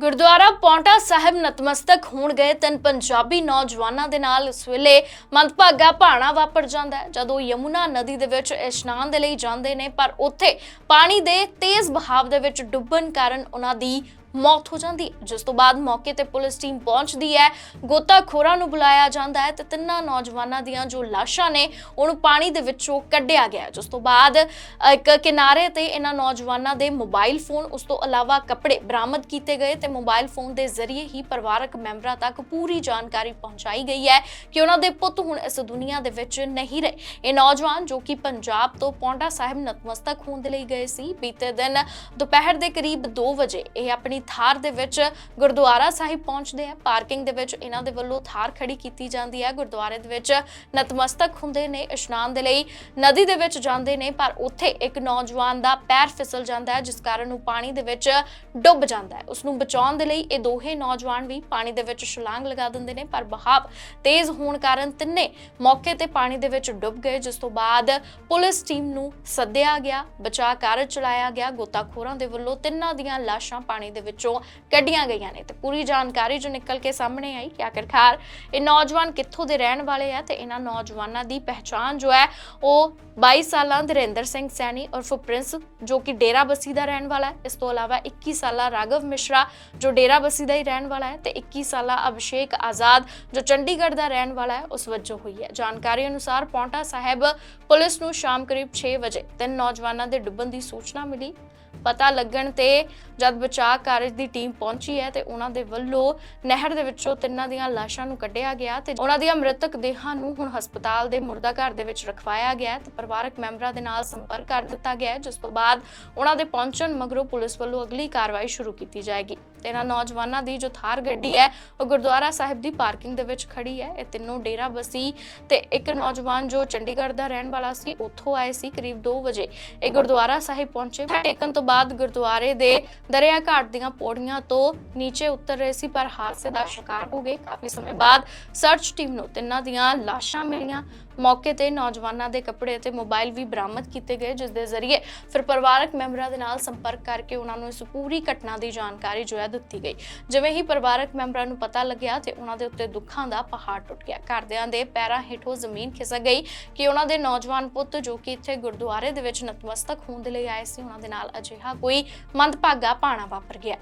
ਗੁਰਦੁਆਰਾ ਪੌਂਟਾ ਸਾਹਿਬ ਨਤਮਸਤਕ ਹੋਣ ਗਏ ਤਿੰਨ ਪੰਜਾਬੀ ਨੌਜਵਾਨਾਂ ਦੇ ਨਾਲ। ਇਸ ਵੇਲੇ ਮੰਦਭਾਗਾ ਭਾਣਾ ਵਾਪਰ ਜਾਂਦਾ ਹੈ। ਜਦੋਂ ਯਮੁਨਾ ਨਦੀ ਦੇ ਵਿੱਚ ਇਸ਼ਨਾਨ ਦੇ ਲਈ ਜਾਂਦੇ ਨੇ, ਪਰ ਉੱਥੇ ਪਾਣੀ ਦੇ ਤੇਜ਼ ਬਹਾਵ ਦੇ ਵਿੱਚ ਡੁੱਬਣ ਕਾਰਨ ਉਹਨਾਂ ਦੀ ਮੌਤ ਹੋ ਜਾਂਦੀ। ਹੈ ਜਿਸ ਤੋਂ ਬਾਅਦ ਮੌਕੇ ਤੇ ਪੁਲਿਸ ਟੀਮ ਪਹੁੰਚਦੀ ਹੈ। ਗੋਤਾਖੋਰਾਂ ਨੂੰ ਬੁਲਾਇਆ ਜਾਂਦਾ ਹੈ ਤੇ ਤਿੰਨਾਂ ਨੌਜਵਾਨਾਂ ਦੀਆਂ ਜੋ ਲਾਸ਼ਾਂ ਨੇ, ਉਹਨੂੰ ਪਾਣੀ ਦੇ ਵਿੱਚੋਂ ਕੱਢਿਆ ਗਿਆ ਜਿਸ ਤੋਂ ਬਾਅਦ ਇੱਕ ਕਿਨਾਰੇ ਤੇ ਇਹਨਾਂ ਨੌਜਵਾਨਾਂ ਦੇ ਮੋਬਾਈਲ ਫੋਨ, ਉਸ ਤੋਂ ਇਲਾਵਾ ਕੱਪੜੇ ਬਰਾਮਦ ਕੀਤੇ ਗਏ ਤੇ ਮੋਬਾਈਲ ਫੋਨ ਦੇ ਜ਼ਰੀਏ ਹੀ ਪਰਿਵਾਰਕ ਮੈਂਬਰਾਂ ਤੱਕ ਪੂਰੀ ਜਾਣਕਾਰੀ ਪਹੁੰਚਾਈ ਗਈ ਹੈ ਕਿ ਉਹਨਾਂ ਦੇ ਪੁੱਤ ਹੁਣ ਇਸ ਦੁਨੀਆ ਦੇ ਵਿੱਚ ਨਹੀਂ ਰਹੇ। ਇਹ ਨੌਜਵਾਨ ਜੋ ਕਿ ਪੰਜਾਬ ਤੋਂ ਪੌਂਡਾ ਸਾਹਿਬ ਨਤਮਸਤਕ ਹੋਣ ਦੇ ਲਈ ਗਏ ਸੀ, ਬੀਤੇ ਦਿਨ ਦੁਪਹਿਰ ਦੇ ਕਰੀਬ 2 ਵਜੇ ਇਹ ਆਪਣੀ ਥਾਰ ਦੇ ਵਿੱਚ ਗੁਰਦੁਆਰਾ ਸਾਹਿਬ ਪਹੁੰਚਦੇ ਆ। ਪਾਰਕਿੰਗ ਦੇ ਵਿੱਚ ਇਹਨਾਂ ਦੇ ਵੱਲੋਂ ਥਾਰ ਖੜੀ ਕੀਤੀ ਜਾਂਦੀ ਹੈ। ਗੁਰਦੁਆਰੇ ਦੇ ਵਿੱਚ ਨਤਮਸਤਕ ਹੁੰਦੇ ਨੇ ਇਸ਼ਨਾਨ ਦੇ ਲਈ। ਨਦੀ ਦੇ ਵਿੱਚ ਜਾਂਦੇ ਨੇ, ਪਰ ਉੱਥੇ ਇੱਕ ਨੌਜਵਾਨ ਦਾ ਪੈਰ ਫਿਸਲ ਜਾਂਦਾ ਹੈ, ਜਿਸ ਕਾਰਨ ਉਹ ਪਾਣੀ ਦੇ ਵਿੱਚ ਡੁੱਬ ਜਾਂਦਾ ਹੈ। ਉਸ ਨੂੰ ਬਚਾਉਣ ਦੇ ਲਈ ਇਹ ਦੋਹੇ ਨੌਜਵਾਨ ਵੀ ਪਾਣੀ ਦੇ ਵਿੱਚ ਛਲਾਂਗ ਲਗਾ ਦਿੰਦੇ ਨੇ, ਪਰ ਬਹਾਵ ਤੇਜ਼ ਹੋਣ ਕਾਰਨ ਤਿੰਨੇ ਮੌਕੇ ਤੇ ਪਾਣੀ ਦੇ ਵਿੱਚ ਡੁੱਬ ਗਏ, ਜਿਸ ਤੋਂ ਬਾਅਦ ਪੁਲਿਸ ਟੀਮ ਨੂੰ ਸੱਦਿਆ ਗਿਆ, ਬਚਾਅ ਕਾਰਜ ਚਲਾਇਆ ਗਿਆ। ਗੋਤਾਖੋਰਾਂ ਦੇ ਵੱਲੋਂ ਤਿੰਨਾਂ ਦੀਆਂ ਲਾਸ਼ਾਂ ਪਾਣੀ ਦੇ ਵਿੱਚੋਂ ਕੱਢੀਆਂ ਗਈਆਂ ਨੇ ਤੇ ਪੂਰੀ ਜਾਣਕਾਰੀ ਜੋ ਨਿਕਲ ਕੇ ਸਾਹਮਣੇ ਆਈ ਕਿ ਆਖਿਰਕਾਰ ਇਹ ਨੌਜਵਾਨ ਕਿੱਥੋਂ ਦੇ ਰਹਿਣ ਵਾਲੇ ਆ ਤੇ ਇਹਨਾਂ ਨੌਜਵਾਨਾਂ ਦੀ ਪਹਿਚਾਣ ਜੋ ਹੈ ਉਹ 22 ਸਾਲਾਂ ਧਿਰੇਂਦਰ ਸਿੰਘ ਸੈਣੀ ਉਰਫ ਪ੍ਰਿੰਸ ਜੋ ਕਿ ਡੇਰਾ ਬੱਸੀ ਦਾ ਰਹਿਣ ਵਾਲਾ ਹੈ। ਇਸ ਤੋਂ ਇਲਾਵਾ 21 ਸਾਲਾ ਰਾਘਵ ਮਿਸ਼ਰਾ ਜੋ ਡੇਰਾ ਬੱਸੀ ਦਾ ਹੀ ਰਹਿਣ ਵਾਲਾ ਹੈ ਤੇ 21 ਸਾਲਾ ਅਭਿਸ਼ੇਕ ਆਜ਼ਾਦ ਜੋ ਚੰਡੀਗੜ੍ਹ ਦਾ ਰਹਿਣ ਵਾਲਾ ਹੈ, ਉਸ ਵਜੋਂ ਹੋਈ ਹੈ। ਜਾਣਕਾਰੀ ਅਨੁਸਾਰ ਪੌਂਟਾ ਸਾਹਿਬ ਪੁਲਿਸ ਨੂੰ ਸ਼ਾਮ ਕਰੀਬ 6 ਵਜੇ ਤਿੰਨ ਨੌਜਵਾਨਾਂ ਦੇ ਡੁੱਬਣ ਦੀ ਸੂਚਨਾ ਮਿਲੀ। ਪਤਾ ਲੱਗਣ ਤੇ ਜਦ ਬਚਾਅ ਕਾਰਜ ਦੀ ਟੀਮ ਪਹੁੰਚੀ ਹੈ ਤੇ ਉਹਨਾਂ ਦੇ ਵੱਲੋਂ ਨਹਿਰ ਦੇ ਵਿੱਚੋਂ ਤਿੰਨਾਂ ਦੀਆਂ ਲਾਸ਼ਾਂ ਨੂੰ ਕੱਢਿਆ ਗਿਆ ਤੇ ਉਹਨਾਂ ਦੀਆਂ ਮ੍ਰਿਤਕ ਦੇਹਾਂ ਨੂੰ ਹੁਣ ਹਸਪਤਾਲ ਦੇ ਮੁਰਦਾ ਘਰ ਦੇ ਵਿੱਚ ਰਖਵਾਇਆ ਗਿਆ ਹੈ ਤੇ ਪਰਿਵਾਰਕ ਮੈਂਬਰਾਂ ਦੇ ਨਾਲ ਸੰਪਰਕ ਕਰ ਦਿੱਤਾ ਗਿਆ ਜਿਸ ਤੋਂ ਬਾਅਦ ਉਹਨਾਂ ਦੇ ਪਹੁੰਚਣ ਮਗਰੋਂ ਪੁਲਿਸ ਵੱਲੋਂ ਅਗਲੀ ਕਾਰਵਾਈ ਸ਼ੁਰੂ ਕੀਤੀ ਜਾਏਗੀ। ਤੇ ਇਹਨਾਂ ਨੌਜਵਾਨਾਂ ਦੀ ਜੋ ਥਾਰ ਗੱਡੀ ਹੈ, ਉਹ ਗੁਰਦੁਆਰਾ ਸਾਹਿਬ ਦੀ ਪਾਰਕਿੰਗ ਦੇ ਵਿੱਚ ਖੜੀ ਹੈ। ਇਹ ਤਿੰਨੋਂ ਡੇਰਾ ਬਸੀ ਤੇ ਇੱਕ ਨੌਜਵਾਨ ਜੋ ਚੰਡੀਗੜ੍ਹ ਦਾ ਰਹਿਣ ਵਾਲਾ ਸੀ, ਉੱਥੋਂ ਆਏ ਸੀ ਕਰੀਬ 2 ਵਜੇ। ਇਹ ਗੁਰਦੁਆਰਾ ਸਾਹਿਬ ਪਹੁੰਚੇ। ਟੇਕਣ ਤੋਂ ਬਾਅਦ ਗੁਰਦੁਆਰੇ ਦੇ ਦਰਿਆ ਘਾਟ ਦੀਆਂ ਪੌੜੀਆਂ ਤੋਂ ਨੀਚੇ ਉਤਰ ਰਹੇ ਸੀ, ਪਰ ਹਾਦਸੇ ਦਾ ਸ਼ਿਕਾਰ ਹੋ ਗਏ। ਕਾਫੀ ਸਮੇਂ ਬਾਅਦ ਸਰਚ ਟੀਮ ਨੂੰ ਤਿੰਨਾਂ ਦੀਆਂ ਲਾਸ਼ਾਂ ਮਿਲੀਆਂ। ਮੌਕੇ ਤੇ ਨੌਜਵਾਨਾਂ ਦੇ ਕੱਪੜੇ ਅਤੇ ਮੋਬਾਈਲ ਵੀ ਬਰਾਮਦ ਕੀਤੇ ਗਏ, ਜਿਸ ਦੇ ਜ਼ਰੀਏ ਫਿਰ ਪਰਿਵਾਰਕ ਮੈਂਬਰਾਂ ਦੇ ਨਾਲ ਸੰਪਰਕ ਕਰਕੇ ਉਹਨਾਂ ਨੂੰ ਇਸ ਪੂਰੀ ਘਟਨਾ ਦੀ ਜਾਣਕਾਰੀ ਜੋ ਹੈ ਦਿੱਤੀ ਗਈ। ਜਿਵੇਂ ਹੀ ਪਰਿਵਾਰਕ ਮੈਂਬਰਾਂ ਨੂੰ ਪਤਾ ਲੱਗਿਆ ਤੇ ਉਹਨਾਂ ਦੇ ਉੱਤੇ ਦੁੱਖਾਂ ਦਾ ਪਹਾੜ ਟੁੱਟ ਗਿਆ। ਘਰਦਿਆਂ ਦੇ ਪੈਰਾਂ ਹੇਠੋਂ ਜ਼ਮੀਨ ਖਿਸਕ ਗਈ ਕਿ ਉਹਨਾਂ ਦੇ ਨੌਜਵਾਨ ਪੁੱਤ ਜੋ ਕਿ ਇੱਥੇ ਗੁਰਦੁਆਰੇ ਦੇ ਵਿੱਚ ਨਤਮਸਤਕ ਹੋਣ ਦੇ ਲਈ ਆਏ ਸੀ, ਉਹਨਾਂ ਦੇ ਨਾਲ ਅਜਿਹਾ ਕੋਈ ਮੰਦਭਾਗਾ ਪਾਣਾ ਵਾਪਰ ਗਿਆ।